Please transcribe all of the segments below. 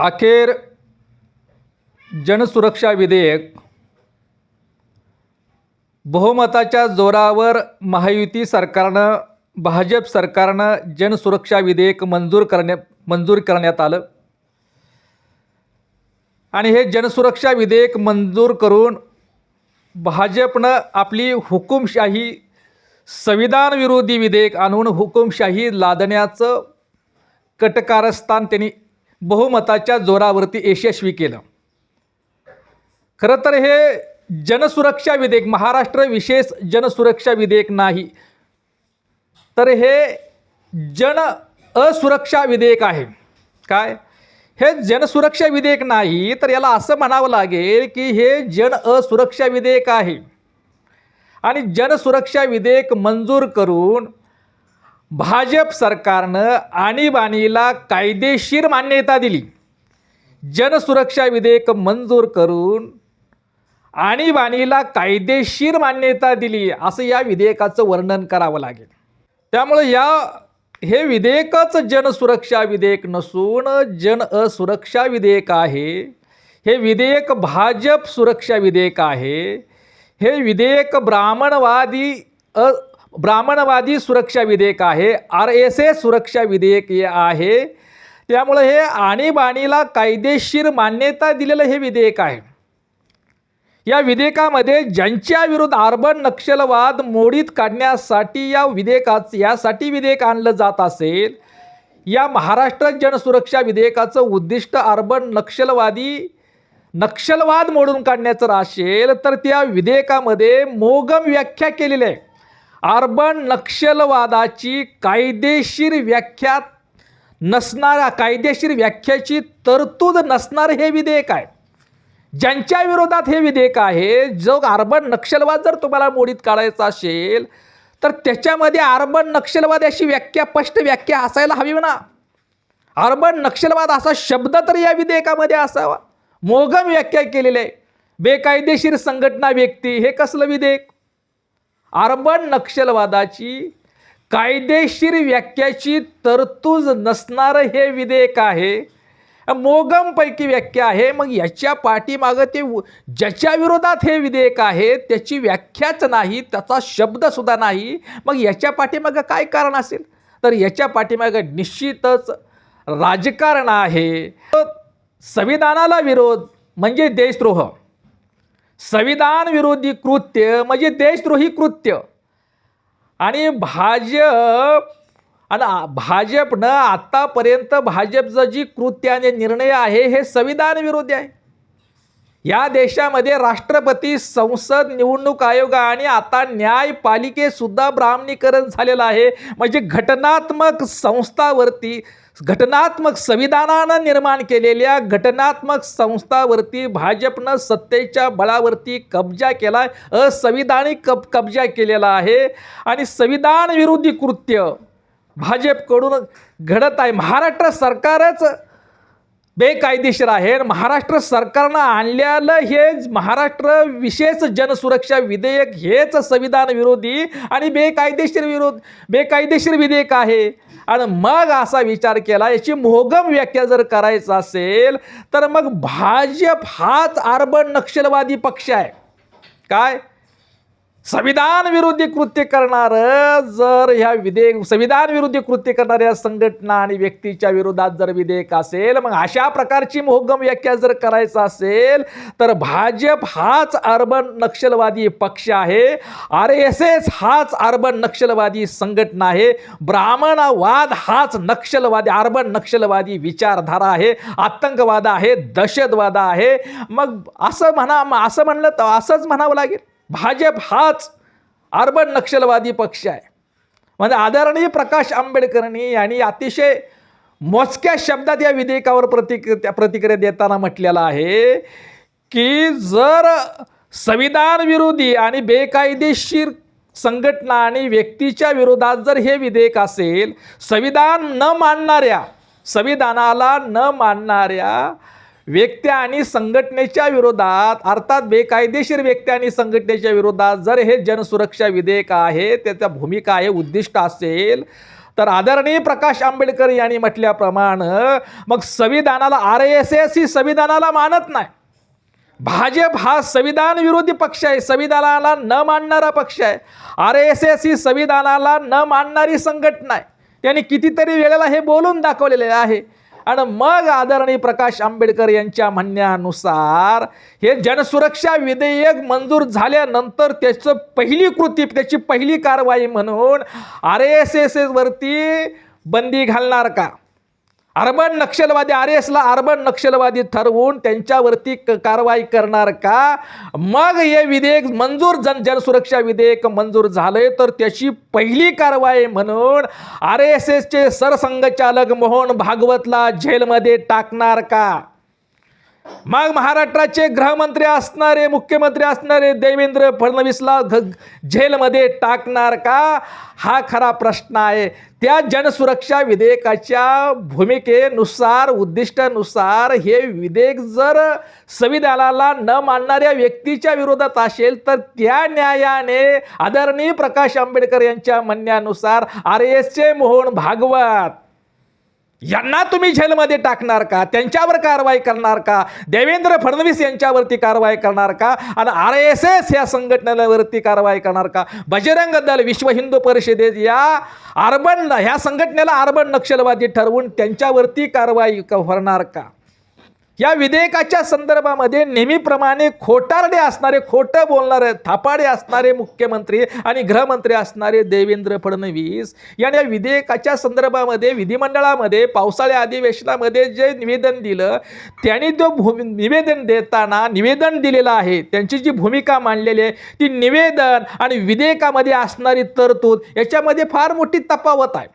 अखेर जनसुरक्षा विधेयक बहुमताच्या जोरावर महायुती सरकारनं भाजप सरकारनं जनसुरक्षा विधेयक मंजूर करण्या मंजूर करण्यात आलं. आणि हे जनसुरक्षा विधेयक मंजूर करून भाजपनं आपली हुकुमशाही संविधानविरोधी विधेयक आणून हुकुमशाही लादण्याचं कटकारस्थान त्यांनी बहुमताच्या जोरावरती यशस्वी केलं. खरं तर हे जनसुरक्षा विधेयक महाराष्ट्र विशेष जनसुरक्षा विधेयक नाही. तर हे जन असुरक्षा विधेयक आहे. काय? हे जनसुरक्षा विधेयक नाही तर याला असं म्हणावं लागेल की हे जन असुरक्षा विधेयक आहे. आणि जनसुरक्षा विधेयक मंजूर करून भाजप सरकारनं आणीबाणीला कायदेशीर मान्यता दिली. जनसुरक्षा विधेयक मंजूर करून आणीबाणीला कायदेशीर मान्यता दिली असं या विधेयकाचं वर्णन करावं लागेल. त्यामुळे या हे विधेयकच जनसुरक्षा विधेयक नसून जन असुरक्षा विधेयक आहे. हे विधेयक भाजप सुरक्षा विधेयक आहे. हे विधेयक ब्राह्मणवादी अ ब्राह्मणवादी सुरक्षा विधेयक आहे आर एस एस सुरक्षा विधेयक हे आहे. त्यामुळे हे आणीबाणीला कायदेशीर मान्यता दिलेलं हे विधेयक आहे. या विधेयकामध्ये ज्यांच्या विरुद्ध अर्बन नक्षलवाद मोडीत काढण्यासाठी या विधेयकाच यासाठी विधेयक आणलं जात असेल या महाराष्ट्र जनसुरक्षा विधेयकाचं उद्दिष्ट अर्बन नक्षलवादी नक्षलवाद मोडून काढण्याचं असेल तर त्या विधेयकामध्ये मोगम व्याख्या केलेली आहे. अर्बन नक्षलवादाची कायदेशीर व्याख्या नसणारा कायदेशीर व्याख्याची तरतूद नसणारं हे विधेयक आहे. ज्यांच्या विरोधात हे विधेयक आहे जो अर्बन नक्षलवाद जर तुम्हाला मोडीत काढायचा असेल तर त्याच्यामध्ये अर्बन नक्षलवाद अशी व्याख्या स्पष्ट व्याख्या असायला हवी ना अर्बन नक्षलवाद असा शब्द तर या विधेयकामध्ये असावा. मोगम व्याख्या केलेली आहे. बेकायदेशीर संघटना व्यक्ती हे कसलं विधेयक? अर्बन नक्षलवादाची कायदेशीर व्याख्याची तरतूज नसणारं हे विधेयक आहे. मोगमपैकी व्याख्या आहे. मग याच्या पाठीमागं ते ज्याच्या विरोधात हे विधेयक आहे त्याची व्याख्याच नाही त्याचा शब्दसुद्धा नाही. मग याच्या पाठीमागं काय कारण असेल? तर याच्या पाठीमागं निश्चितच राजकारण आहे. संविधानाला विरोध म्हणजे देशद्रोह. संविधान विरोधी कृत्य म्हणजे देशद्रोही कृत्य. आणि भाजप आणि भाजपनं आत्तापर्यंत भाजपचं जी कृत्य आणि निर्णय आहे हे संविधान विरोधी आहे. या देशामध्ये राष्ट्रपती संसद निवडणूक आयोग आणि आता न्यायपालिकेसुद्धा ब्राह्मणीकरण झालेलं आहे. म्हणजे घटनात्मक संस्थावरती घटनात्मक संविधानानं निर्माण केलेल्या घटनात्मक संस्थावरती भाजपनं सत्तेच्या बळावरती कब्जा केला आहे असंविधानिक कब कब्जा केलेला आहे. आणि संविधान विरोधी कृत्य भाजपकडून घडत आहे. महाराष्ट्र सरकारच बेकायदेशीर आहे महाराष्ट्र सरकारनं आणलेलं हे महाराष्ट्र विशेष जनसुरक्षा विधेयक हेच संविधान विरोधी आणि बेकायदेशीर विरोध बेकायदेशीर विधेयक आहे. आणि मग असा विचार केला याची मोहगम व्याख्या जर करायचं असेल तर मग भाजप हाच अर्बन नक्षलवादी पक्ष आहे. काय? संविधान विरोधी कृत्य करणारं जर ह्या विधेयक संविधान विरोधी कृत्य करणाऱ्या संघटना आणि व्यक्तीच्या विरोधात जर विधेयक असेल मग अशा प्रकारची मोहगम व्याख्या जर करायचं असेल तर भाजप हाच अर्बन नक्षलवादी पक्ष आहे. आर एस एस हाच अर्बन नक्षलवादी संघटना आहे. ब्राह्मणवाद हाच नक्षलवादी अर्बन नक्षलवादी विचारधारा आहे. आतंकवाद आहे दहशतवाद आहे. मग असं म्हणा असं म्हणलं तर असंच म्हणावं लागेल. भाजप हाच अर्बन नक्षलवादी पक्ष आहे. म्हणजे आदरणीय प्रकाश आंबेडकरांनी आणि अतिशय मोजक्या शब्दात या विधेयकावर प्रतिक प्रतिक्रिया देताना म्हटलेलं आहे की जर संविधान विरोधी आणि बेकायदेशीर संघटना आणि व्यक्तीच्या विरोधात जर हे विधेयक असेल संविधान न मानणाऱ्या संविधानाला न मानणाऱ्या व्यक्त्या आणि संघटनेच्या विरोधात अर्थात बेकायदेशीर व्यक्ती आणि संघटनेच्या विरोधात जर हे जनसुरक्षा विधेयक आहे त्याचा भूमिका आहे उद्दिष्ट असेल तर आदरणीय प्रकाश आंबेडकर यांनी म्हटल्याप्रमाणे मग संविधानाला आर एस एस ही संविधानाला मानत नाही. भाजप हा संविधान विरोधी पक्ष आहे संविधानाला न मानणारा पक्ष आहे. आर एस एस ही संविधानाला न मानणारी संघटना आहे. त्यांनी कितीतरी वेळेला हे बोलून दाखवलेले आहे. आणि मग आदरणीय प्रकाश आंबेडकर यांच्या म्हणण्यानुसार हे जनसुरक्षा विधेयक मंजूर झाल्यानंतर त्याचं पहिली कृती त्याची पहिली कारवाई म्हणून आर एस एस एसवरती बंदी घालणार का? अर्बन नक्षलवादी आर एसला अर्बन नक्षलवादी ठरवून त्यांच्यावरती क- कारवाई करणार का? मग हे विधेयक मंजूर जन जनसुरक्षा विधेयक मंजूर झालंय तर त्याची पहिली कारवाई म्हणून आर एस एसचे सरसंघचालक मोहन भागवतला जेलमध्ये टाकणार का? मग महाराष्ट्राचे गृहमंत्री असणारे मुख्यमंत्री असणारे देवेंद्र फडणवीसला घ टाकणार का? हा खरा प्रश्न आहे. त्या जनसुरक्षा विधेयकाच्या भूमिकेनुसार उद्दिष्टानुसार हे विधेयक जर संविधानाला न मानणाऱ्या व्यक्तीच्या विरोधात असेल तर त्या न्यायाने आदरणीय प्रकाश आंबेडकर यांच्या म्हणण्यानुसार आर एसचे मोहन भागवत यांना तुम्ही जेलमध्ये टाकणार का? त्यांच्यावर कारवाई करणार का? देवेंद्र फडणवीस यांच्यावरती कारवाई करणार का? आणि आर एस एस या संघटनेवरती कारवाई करणार का? बजरंग दल विश्व हिंदू परिषदेत या अर्बन ह्या संघटनेला अर्बन नक्षलवादी ठरवून त्यांच्यावरती कारवाई क- होणार का? या विधेयकाच्या संदर्भामध्ये नेहमीप्रमाणे खोटारडे असणारे खोटं बोलणारे थापाडे असणारे मुख्यमंत्री आणि गृहमंत्री असणारे देवेंद्र फडणवीस यांनी या विधेयकाच्या संदर्भामध्ये विधिमंडळामध्ये पावसाळ्या अधिवेशनामध्ये जे निवेदन दिलं त्यांनी तो भू निवेदन देताना निवेदन दिलेलं आहे त्यांची जी भूमिका मांडलेली आहे ती निवेदन आणि विधेयकामध्ये असणारी तरतूद याच्यामध्ये फार मोठी तफावत आहे.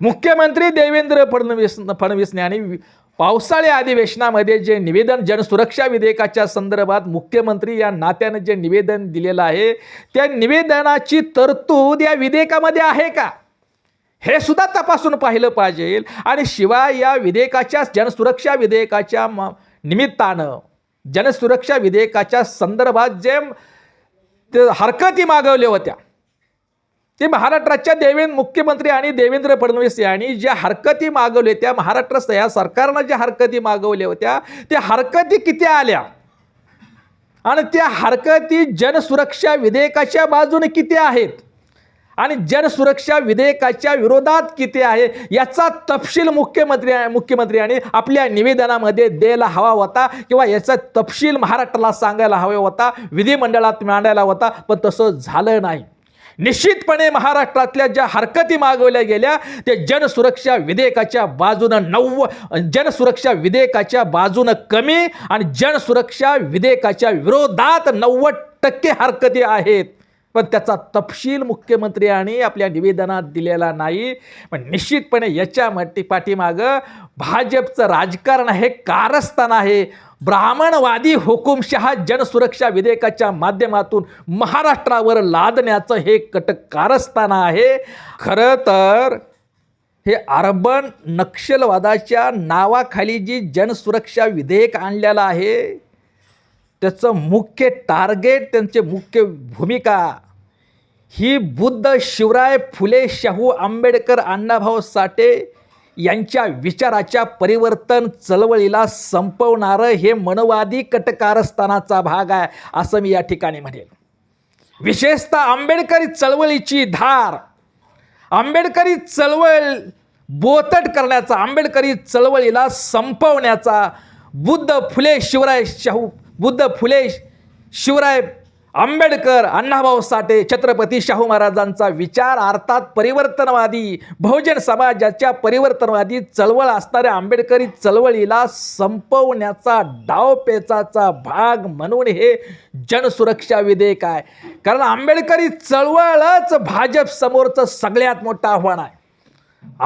मुख्यमंत्री देवेंद्र फडणवीस फडणवीसने आणि पावसाळी अधिवेशनामध्ये जे निवेदन जनसुरक्षा विधेयकाच्या संदर्भात मुख्यमंत्री या नात्यानं जे निवेदन दिलेलं आहे त्या निवेदनाची तरतूद या विधेयकामध्ये आहे का? हे सुद्धा तपासून पाहिलं पाहिजे. आणि शिवाय या विधेयकाच्या जनसुरक्षा विधेयकाच्या म- निमित्तानं जनसुरक्षा विधेयकाच्या संदर्भात जे ते हरकती मागवल्या होत्या. ते महाराष्ट्राच्या देवेंद्र मुख्यमंत्री आणि देवेंद्र फडणवीस यांनी ज्या हरकती मागवल्या त्या महाराष्ट्र या सरकारनं ज्या हरकती मागवल्या होत्या त्या हरकती किती आल्या? आणि त्या हरकती जनसुरक्षा विधेयकाच्या बाजूने किती आहेत? आणि जनसुरक्षा विधेयकाच्या विरोधात किती आहे? याचा तपशील मुख्यमंत्री मुख्यमंत्री आणि आपल्या निवेदनामध्ये द्यायला हवा होता किंवा याचा तपशील महाराष्ट्राला सांगायला हवा होता विधिमंडळात मांडायला होता पण तसं झालं नाही. निश्चितपणे महाराष्ट्रातल्या ज्या हरकती मागवल्या गेल्या त्या जनसुरक्षा विधेयकाच्या बाजूनं नव्व जनसुरक्षा विधेयकाच्या बाजूनं कमी आणि जनसुरक्षा विधेयकाच्या विरोधात नव्वद टक्के हरकती आहेत. पण त्याचा तपशील मुख्यमंत्री आणि आपल्या निवेदनात दिलेला नाही. पण निश्चितपणे याच्या मटी पाठीमागं भाजपचं राजकारण हे कारस्थान आहे. ब्राह्मणवादी हुकुमशहा जनसुरक्षा विधेयकाच्या माध्यमातून महाराष्ट्रावर लादण्याचं हे कटक कारस्थान आहे. खरं तर हे अर्बन नक्षलवादाच्या नावाखाली जी जनसुरक्षा विधेयक आणलेलं आहे त्याचं मुख्य टार्गेट त्यांचे मुख्य भूमिका. ही बुद्ध शिवराय फुले शाहू आंबेडकर अण्णाभाऊ साठे यांच्या विचाराच्या परिवर्तन चळवळीला संपवणारं हे मनवादी कटकारस्थानाचा भाग आहे असं मी या ठिकाणी म्हणेन. विशेषतः आंबेडकरी चळवळीची धार. आंबेडकरी चळवळ बोतट करण्याचा आंबेडकरी चळवळीला संपवण्याचा बुद्ध फुले शिवराय शाहू बुद्ध फुले शिवराय आंबेडकर अण्णाभाऊ साठे छत्रपती शाहू महाराजांचा विचार अर्थात परिवर्तनवादी बहुजन समाजाच्या परिवर्तनवादी चळवळ असणाऱ्या आंबेडकरी चळवळीला संपवण्याचा डावपेचाचा भाग म्हणून हे जनसुरक्षा विधेयक आहे. कारण आंबेडकरी चळवळच भाजप समोरचं सगळ्यात मोठं आव्हान आहे.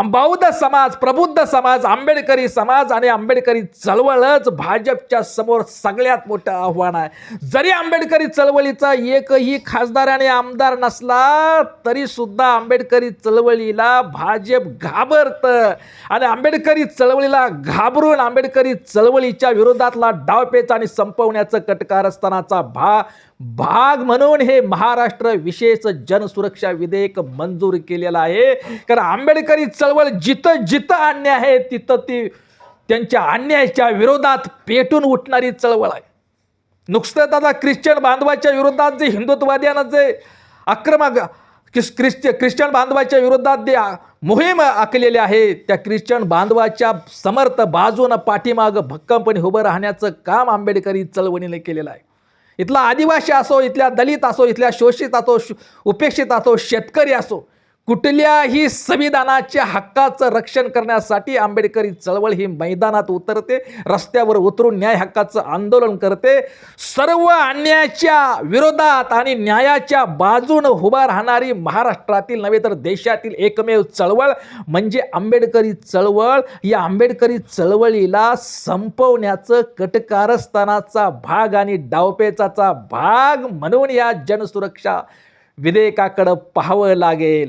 बौद्ध समाज प्रबुद्ध समाज आंबेडकरी समाज आणि आंबेडकरी चळवळच भाजपच्या समोर सगळ्यात मोठं आव्हान आहे. जरी आंबेडकरी चळवळीचा एकही खासदार आणि आमदार नसला तरी सुद्धा आंबेडकरी चळवळीला भाजप घाबरतं. आणि आंबेडकरी चळवळीला घाबरून आंबेडकरी चळवळीच्या विरोधातला डावपेच आणि संपवण्याचं कटकारस्थानाचा भा भाग म्हणून हे महाराष्ट्र विशेष जनसुरक्षा विधेयक मंजूर केलेलं आहे. कारण आंबेडकरी चळवळ जिथं जिथं अन्याय आहे तिथं ती त्यांच्या अन्यायाच्या विरोधात पेटून उठणारी चळवळ आहे. नुकतंच आता ख्रिश्चन बांधवाच्या विरोधात जे हिंदुत्ववाद्यानं जे आक्रमक ख्रिश्च ख्रिश्चन बांधवाच्या विरोधात जे मोहीम आखलेली आहे त्या ख्रिश्चन बांधवाच्या समर्थ बाजूनं पाठीमागं भक्कमपणे उभं राहण्याचं काम आंबेडकरी चळवळीने केलेलं आहे. इथला आदिवासी असो इथल्या दलित असो इथल्या शोषित असो उपेक्षित असो शेतकरी असो कुठल्याही संविधानाच्या हक्काचं रक्षण करण्यासाठी आंबेडकरी चळवळ ही मैदानात उतरते रस्त्यावर उतरून न्याय हक्काचं आंदोलन करते. सर्व अन्यायाच्या विरोधात आणि न्यायाच्या बाजून उभा राहणारी महाराष्ट्रातील नव्हे तर देशातील एकमेव चळवळ म्हणजे आंबेडकरी चळवळ. या आंबेडकरी चळवळीला संपवण्याचं कटकारस्थानाचा भाग आणि डावपेचाचा भाग म्हणून या जनसुरक्षा विधेयकाकडं पाहावं लागेल.